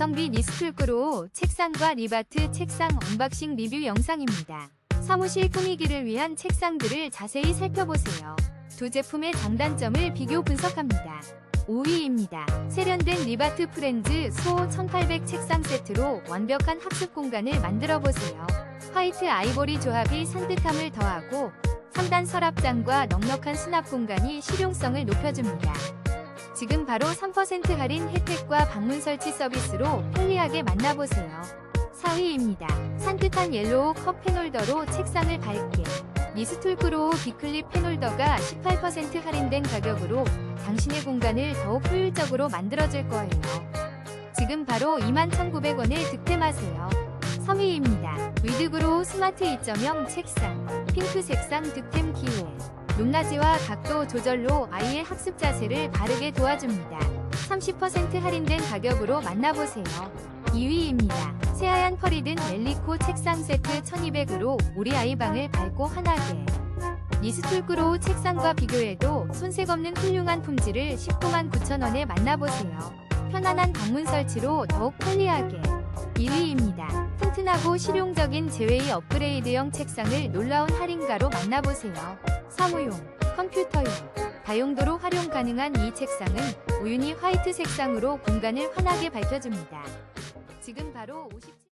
가성비 니스툴크로 책상과 리바트 책상 언박싱 리뷰 영상입니다. 사무실 꾸미기를 위한 책상들을 자세히 살펴보세요. 두 제품의 장단점을 비교 분석합니다. 5위입니다. 세련된 리바트 프렌즈 소 1800 책상 세트로 완벽한 학습 공간을 만들어 보세요. 화이트 아이보리 조합이 산뜻함을 더하고 3단 서랍장과 넉넉한 수납 공간이 실용성을 높여줍니다. 지금 바로 3% 할인 혜택과 방문 설치 서비스로 편리하게 만나보세요. 4위입니다. 산뜻한 옐로우 컵 펜홀더로 책상을 밝게 니스툴크로우 비클립 펜홀더가 18% 할인된 가격으로 당신의 공간을 더욱 효율적으로 만들어줄 거예요. 지금 바로 21,900원에 득템하세요. 3위입니다. 위드그로우 스마트 2.0 책상 핑크 색상 득템 기회 높낮이와 각도 조절로 아이의 학습 자세를 바르게 도와줍니다. 30% 할인된 가격으로 만나보세요. 2위입니다. 새하얀 펄이 든 멜리코 책상 세트 1200으로 우리 아이 방을 밝고 환하게 니스툴크로우 책상과 비교해도 손색 없는 훌륭한 품질을 19만 9천원에 만나보세요. 편안한 방문 설치로 더욱 편리하게 1위입니다. 튼튼하고 실용적인 제웨이 업그레이드형 책상을 놀라운 할인가로 만나보세요. 사무용, 컴퓨터용, 다용도로 활용 가능한 이 책상은 우유니 화이트 색상으로 공간을 환하게 밝혀줍니다. 지금 바로 57...